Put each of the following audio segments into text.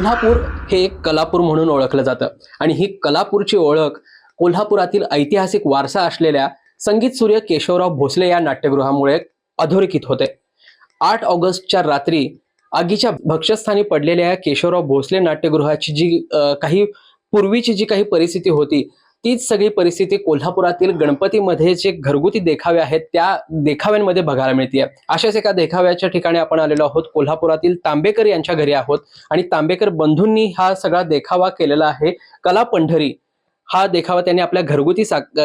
कोल्हापूर हे एक कलापूर म्हणून ओळखलं जातं. आणि ही कलापूरची ओळख कोल्हापुरातील ऐतिहासिक वारसा असलेल्या संगीत सूर्य केशवराव भोसले या नाट्यगृहामुळे अधोरेखित होते. आठ ऑगस्टच्या रात्री आगीच्या भक्षस्थानी पडलेल्या या केशवराव भोसले नाट्यगृहाची जी काही पूर्वीची जी काही परिस्थिती होती तीच सगळी परिस्थिती कोल्हापुरातील गणपतीमध्ये जे घरगुती देखावे आहेत त्या देखाव्यांमध्ये बघायला मिळते अशाच एका देखाव्याच्या ठिकाणी आपण आलेलो आहोत. कोल्हापुरातील तांबेकर यांच्या घरी आहोत. आणि तांबेकर बंधूंनी हा सगळा देखावा केलेला आहे. कला पंढरी हा देखावा त्यांनी आपल्या घरगुती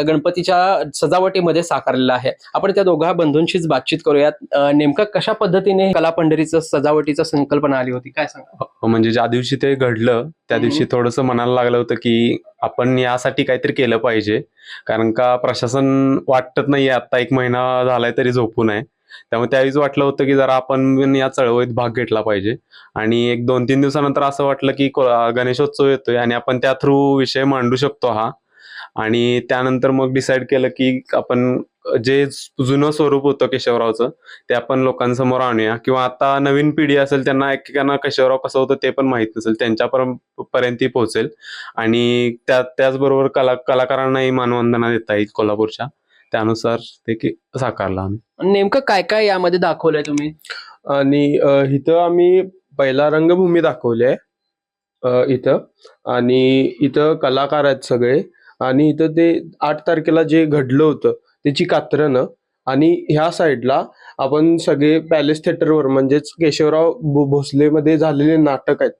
गणपतीच्या सजावटीमध्ये साकारलेला आहे. आपण त्या दोघा बंधूंशीच बातचीत करूयात. नेमकं कशा पद्धतीने कला पंढरीचं सजावटीचं संकल्पना आली होती? काय सांगा हो, म्हणजे ज्या दिवशी ते घडलं त्या दिवशी. थोडंसं मनाला लागलं होतं की आपण यासाठी काहीतरी केलं पाहिजे. कारण का प्रशासन वाटत नाहीये आता एक महिना झालाय तरी झोपून आहे. त्यामुळे त्यावेळीच वाटलं होतं की जरा आपण या चळवळीत भाग घेतला पाहिजे. आणि एक दोन तीन दिवसानंतर असं वाटलं की गणेशोत्सव येतोय आणि आपण त्या थ्रू विषय मांडू शकतो हा. आणि त्यानंतर मग डिसाईड केलं की आपण जे जुनं स्वरूप होतं केशवरावचं ते आपण लोकांसमोर आणूया. किंवा आता नवीन पिढी असेल त्यांना एकेकांना केशवराव कसं होतं ते पण माहीत नसेल. त्यांच्या पर्यंत पोहोचेल. आणि त्या त्याचबरोबर कला कलाकारांनाही मानवंदना देता येईल कोल्हापूरच्या. त्यानुसार ते की साकारलं आम्ही. नेमकं काय काय यामध्ये दाखवलंय तुम्ही? आणि अ, इथं आम्ही पहिला रंगभूमी दाखवली आहे अ, इथं. आणि इथं कलाकार आहेत सगळे. आणि इथं ते आठ तारखेला जे घडलं होतं त्याची कात्रणं आणि ह्या साईडला आपण सगळे पॅलेस थिएटरवर म्हणजेच केशवराव भो- भोसलेमध्ये झालेले नाटक आहेत.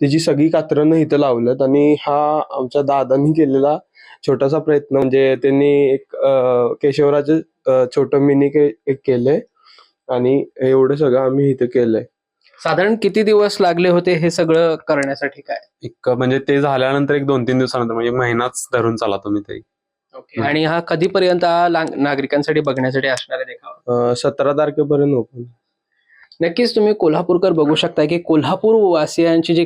त्याची सगळी कात्रणं इथं लावल्यात आणि हा आमच्या दादांनी केलेला छोटासा प्रयत्न म्हणजे त्यांनी एक अ, छोटं मिनी के एक केलंय आणि एवढं सगळं आम्ही इथं केलंय. साधारण किती दिवस लागले होते हे सगळं करण्यासाठी काय? एक म्हणजे ते झाल्यानंतर एक दोन तीन दिवसानंतर म्हणजे महिनाच धरून चाला तुम्ही तरी ओके आणि हा कधीपर्यंत हा नागरिकांसाठी बघण्यासाठी असणार आहे देखावा? सतरा तारखेपर्यंत ओपन. नक्कीच तुम्ही कोल्हापूरकर बघू शकता की कोल्हापूर वासियांची जी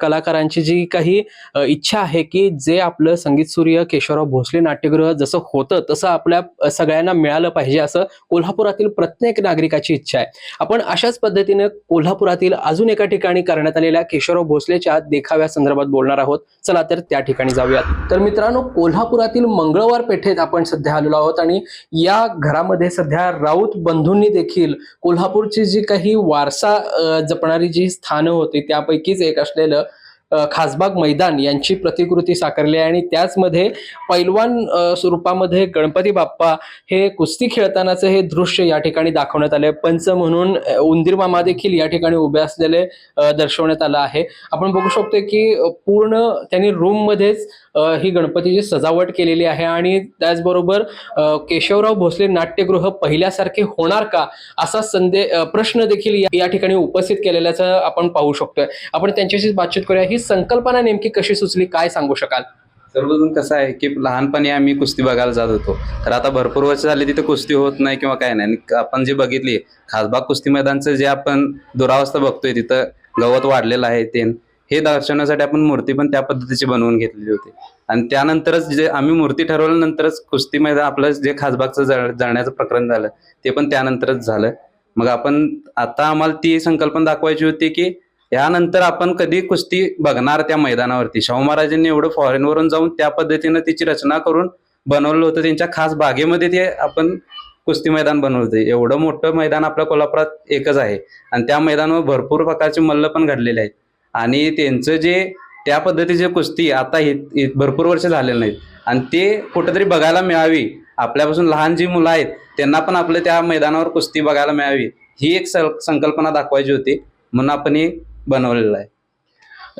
कलाकारांची जी काही इच्छा आहे की जे आपलं संगीत सूर्य केशवराव भोसले नाट्यगृह जसं होतं तसं आपल्या सगळ्यांना मिळालं पाहिजे असं कोल्हापुरातील प्रत्येक नागरिकाची इच्छा आहे. आपण अशाच पद्धतीने कोल्हापुरातील अजून एका ठिकाणी करण्यात आलेल्या केशवराव भोसलेच्या देखाव्या संदर्भात बोलणार आहोत. चला तर त्या ठिकाणी जाऊयात. तर मित्रांनो कोल्हापुरातील मंगळवार पेठेत आपण सध्या आलेलो आहोत आणि या घरामध्ये सध्या राऊत बंधूंनी देखील कोल्हापूरची जी काही वारसा जपणारी जी स्थानं होती त्यापैकीच एक असलेलं खासबाग मैदान यांची प्रतिकृती साकारली आहे. आणि त्याचमध्ये पैलवान स्वरूपामध्ये गणपती बाप्पा हे कुस्ती खेळतानाचं हे दृश्य या ठिकाणी दाखवण्यात आले पंच म्हणून उंदीर मामा देखील या ठिकाणी उभे असलेले दर्शवण्यात आलं आहे. आपण बघू शकतो की पूर्ण त्यांनी रूममध्येच ही गणपतीची सजावट केलेली आहे. आणि त्याचबरोबर केशवराव भोसले नाट्यगृह पहिल्यासारखे होणार का असा संदेह प्रश्न देखील या- या ठिकाणी उपस्थित केलेल्याचं आपण पाहू शकतोय. आपण त्यांच्याशी बातचीत करूया. ही संकल्पना नेमकी कशी सुचली? काय सांगू शकाल? सर्वजण कसं आहे की लहानपणी आम्ही कुस्ती बघायला जात होतो. तर आता भरपूर वर्ष झाली तिथे कुस्ती होत नाही किंवा काय नाही. आणि आपण जे बघितली खासबाग कुस्ती मैदानचं जे आपण दुरावस्था बघतोय तिथं गवत वाढलेलं आहे ते हे दर्शवण्यासाठी आपण मूर्ती पण त्या पद्धतीची बनवून घेतलेली होती. आणि त्यानंतरच जे आम्ही मूर्ती ठरवल्यानंतरच कुस्ती मैदान आपलं जे खासबागचं जळ जळण्याचं प्रकरण झालं ते पण त्यानंतरच झालं. मग आपण आता आम्हाला ती संकल्पना दाखवायची होती की यानंतर आपण कधी कुस्ती बघणार त्या मैदानावरती? शाहू महाराजांनी एवढं फॉरेनवरून जाऊन त्या पद्धतीनं तिची रचना करून बनवलं होतं. त्यांच्या खास बागेमध्ये ते आपण कुस्ती मैदान बनवते एवढं मोठं मैदान आपल्या कोल्हापुरात एकच आहे. आणि त्या मैदानावर भरपूर प्रकारचे मल्ल पण घडलेले आहेत. आणि त्यांचं जे त्या पद्धतीचे कुस्ती आता हे भरपूर वर्ष झालेले नाहीत. आणि ते कुठंतरी बघायला मिळावी. आपल्यापासून लहान जी मुलं आहेत त्यांना पण आपलं त्या मैदानावर कुस्ती बघायला मिळावी. ही एक संकल्पना दाखवायची होती. म्हणून आपण हे बनवलेलं आहे.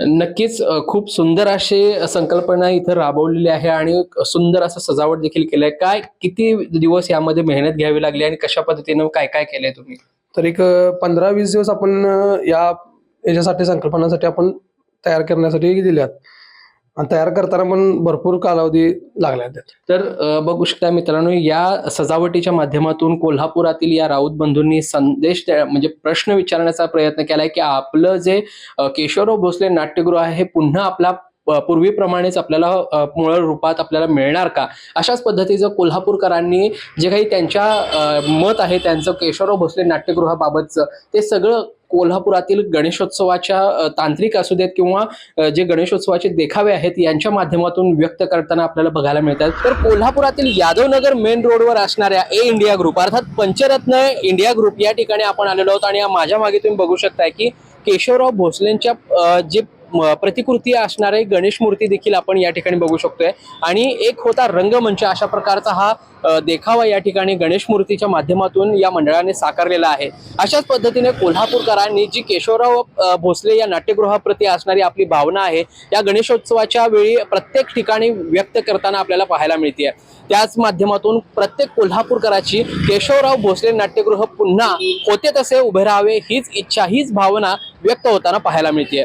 नक्कीच खूप सुंदर अशी संकल्पना इथं राबवलेली आहे आणि सुंदर असं सजावट देखील केलंय. काय किती दिवस यामध्ये मेहनत घ्यावी लागली आणि कशा पद्धतीनं काय काय केलंय तुम्ही? तर एक पंधरा वीस दिवस आपण या याच्यासाठी संकल्पनासाठी आपण तयार करण्यासाठी दिल्यात. आणि तयार करताना पण भरपूर कालावधी लागला त्यात. तर बघू शकता मित्रांनो या सजावटीच्या माध्यमातून कोल्हापुरातील या राऊत बंधूंनी संदेश द्या- म्हणजे प्रश्न विचारण्याचा प्रयत्न केलाय की आपलं जे केशवराव भोसले नाट्यगृह आहे हे पुन्हा आपला पूर्वीप्रमाणेच आपल्याला मूळ रूपात आपल्याला मिळणार का? अशाच पद्धतीचं कोल्हापूरकरांनी जे काही त्यांच्या मत आहे त्यांचं केशवराव भोसले नाट्यगृहाबाबतचं ते सगळं कोल्हापुरातील गणेशोत्सवाच्या तांत्रिक असू देत किंवा जे गणेशोत्सवाचे देखावे आहेत यांच्या माध्यमातून व्यक्त करताना आपल्याला बघायला मिळतात. तर कोल्हापुरातील यादवनगर मेन रोडवर असणाऱ्या ए इंडिया ग्रुप अर्थात पंचरत्न इंडिया ग्रुप या ठिकाणी आपण आलेलो आहोत. आणि या माझ्या मागे तुम्ही बघू शकताय की केशवराव भोसलेंच्या जे प्रतिकृती असणारे गणेश मूर्ती देखील आपण या ठिकाणी बघू शकतोय. आणि एक होता रंगमंच अशा प्रकारचा हा देखावा या ठिकाणी गणेश मूर्तीच्या माध्यमातून या मंडळाने साकारलेला आहे. अशाच पद्धतीने कोल्हापूरकरांनी जी केशवराव भोसले या नाट्यगृहाप्रती असणारी आपली भावना आहे या गणेशोत्सवाच्या वेळी प्रत्येक ठिकाणी व्यक्त करताना आपल्याला पाहायला मिळते त्याच माध्यमातून प्रत्येक कोल्हापूरकराची केशवराव भोसले नाट्यगृह पुन्हा होते तसे उभे राहावे हीच इच्छा हीच भावना व्यक्त होताना पाहायला मिळते